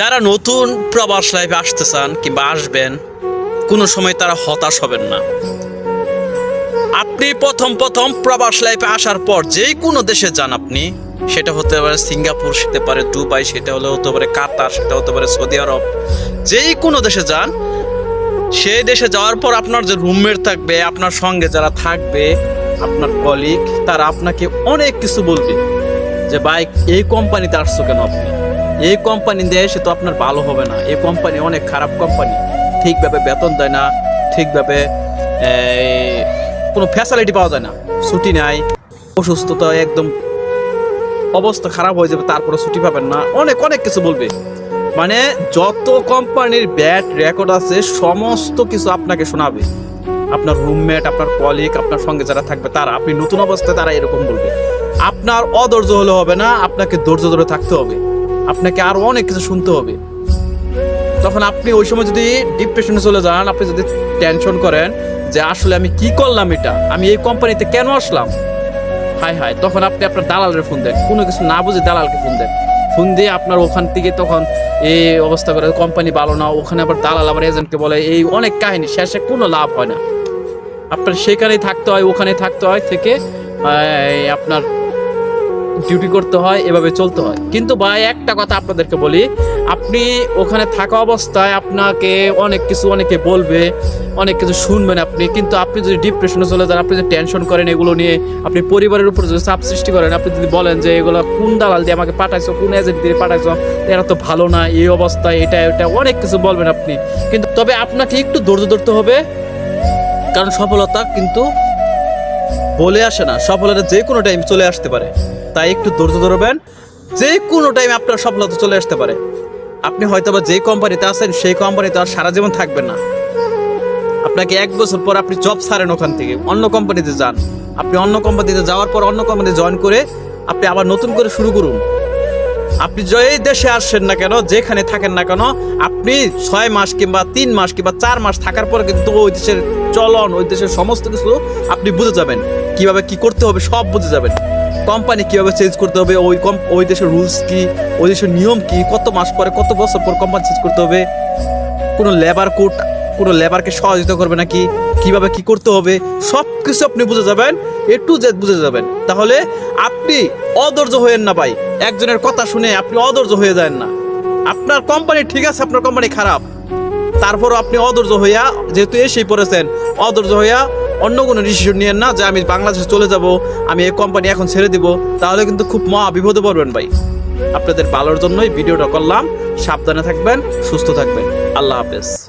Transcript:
যারা নতুন প্রবাস লাইফে আসতে চান কিংবা আসবেন, কোনো সময় তারা হতাশ হবেন না। আপনি প্রথম প্রথম প্রবাস লাইফে আসার পর যেই কোনো দেশে যান আপনি, সেটা হতে পারে সিঙ্গাপুর, সেটা পারে দুবাই, সেটা হলে হতে পারে কাতার, সেটা হতে পারে সৌদি আরব। যেই কোনো দেশে যান, সেই দেশে যাওয়ার পর আপনার যে রুমমেট থাকবে, আপনার সঙ্গে যারা থাকবে, আপনার কলিগ তারা আপনাকে অনেক কিছু বলবে যে বাইক এই কোম্পানিতে আসছো কেন আপনি? এই কোম্পানি দিয়ে সে তো আপনার ভালো হবে না। এই কোম্পানি অনেক খারাপ কোম্পানি ঠিকভাবে বেতন দেয় না, ঠিকভাবে কোনো ফ্যাসিলিটি পাওয়া যায় না। ছুটি নাই, অসুস্থতা একদম অবস্থা খারাপ হয়ে যাবে তারপরে ছুটি পাবেন না। অনেক অনেক কিছু বলবে। মানে যত কোম্পানির ব্যাট রেকর্ড আছে, সমস্ত কিছু আপনাকে শোনাবে। আপনার রুমমেট আপনার কলিগ আপনার সঙ্গে যারা থাকবে, তারা, আপনি নতুন অবস্থায় তারা এরকম বলবে। আপনার অধৈর্য হলে হবে না, আপনাকে ধৈর্য ধরে থাকতে হবে। আপনাকে আরও অনেক কিছু শুনতে হবে। তখন আপনি ওই সময় যদি ডিপ্রেশনে চলে যান, আপনি যদি টেনশন করেন যে আসলে আমি কি করলাম এটা? আমি এই কোম্পানিতে কেন আসলাম? হাই হাই তখন আপনি আপনার দালালের ফোন দেন। কোনো কিছু না বুঝে দালালকে ফোন দেন। ফোন দিয়ে আপনার ওখান থেকে তখন এই অবস্থা করে কোম্পানি ভালো না, ওখানে আবার দালাল, আবার এজেন্টকে বলে, এই অনেক কাহিনী, শেষে কোনো লাভ হয় না। আপনার সেখানেই থাকতে হয় ওখানে থাকতে হয় থেকে আপনার ডিউটি করতে হয়, এভাবে চলতে হয়। কিন্তু ভাই, একটা কথা আপনাদেরকে বলি, আপনি ওখানে থাকা অবস্থায় আপনাকে অনেক কিছু অনেকে বলবে, অনেক কিছু শুনবেন আপনি, কিন্তু আপনি যদি ডিপ্রেশনে চলে যান, আপনি যদি টেনশন করেন, এগুলো নিয়ে আপনি পরিবারের উপর যদি চাপ সৃষ্টি করেন, আপনি যদি বলেন যে, এগুলো কোন দালাল দিয়ে আমাকে পাঠাইছো, কোন এজেন্ট দিয়ে পাঠাইছো, এরা তো ভালো না, এই অবস্থায় এটা এটা, অনেক কিছু বলবেন আপনি। কিন্তু তবে আপনাকে একটু ধৈর্য ধরতে হবে, কারণ সফলতা কিন্তু বলে আসে না, সফলতা যে কোনো টাইম চলে আসতে পারে। তাই একটু ধৈর্য ধরবেন যে কোনো টাইম আপনার সফলতা চলে আসতে পারে। আপনি হয়তো বা যে কোম্পানিতে আছেন, সেই কোম্পানিতে আর সারা জীবন থাকবেন না। আপনাকে এক বছর পর আপনি জব ছাড়েন ওখান থেকে। অন্য কোম্পানিতে যান। আপনি অন্য কোম্পানিতে যাওয়ার পর অন্য কোম্পানিতে জয়েন করে আপনি আবার নতুন করে শুরু করুন। আপনি যেই দেশে আসছেন না কেন, যেখানে থাকেন না কেন, আপনি ছয় মাস কিংবা তিন মাস কিংবা চার মাস থাকার পর কিন্তু ওই দেশের চলন, ওই দেশের সমস্ত কিছু আপনি বুঝে যাবেন। কীভাবে কি করতে হবে সব বুঝে যাবেন। কোম্পানি কীভাবে চেঞ্জ করতে হবে, ওই কম ওই দেশের রুলস কি, ওই দেশের নিয়ম কি, কত মাস পরে, কত বছর পর কোম্পানি চেঞ্জ করতে হবে, কোনো লেবার কোর্ট কোনো লেবারকে সহযোগিতা করবে নাকি, কীভাবে কি করতে হবে সব কিছু আপনি বুঝে যাবেন এ টু জেড বুঝে যাবেন। তাহলে আপনি অধৈর্য হয়েন না ভাই, একজনের কথা শুনে আপনি অধৈর্য হয়ে যান না। আপনার কোম্পানি ঠিক আছে, আপনার কোম্পানি খারাপ। তারপরও আপনি অধৈর্য হইয়া, যেহেতু এসেই পড়েছেন, অধৈর্য হইয়া অন্য কোনো ডিসিশন নিয়েন না যে আমি বাংলাদেশে চলে যাব, আমি এই কোম্পানি এখন ছেড়ে দিব, তাহলে কিন্তু খুব মহা বিপদে পড়বেন ভাই। আপনাদের ভালোর জন্যই ভিডিওটা করলাম। সাবধানে থাকবেন, সুস্থ থাকবেন। আল্লাহ হাফেজ।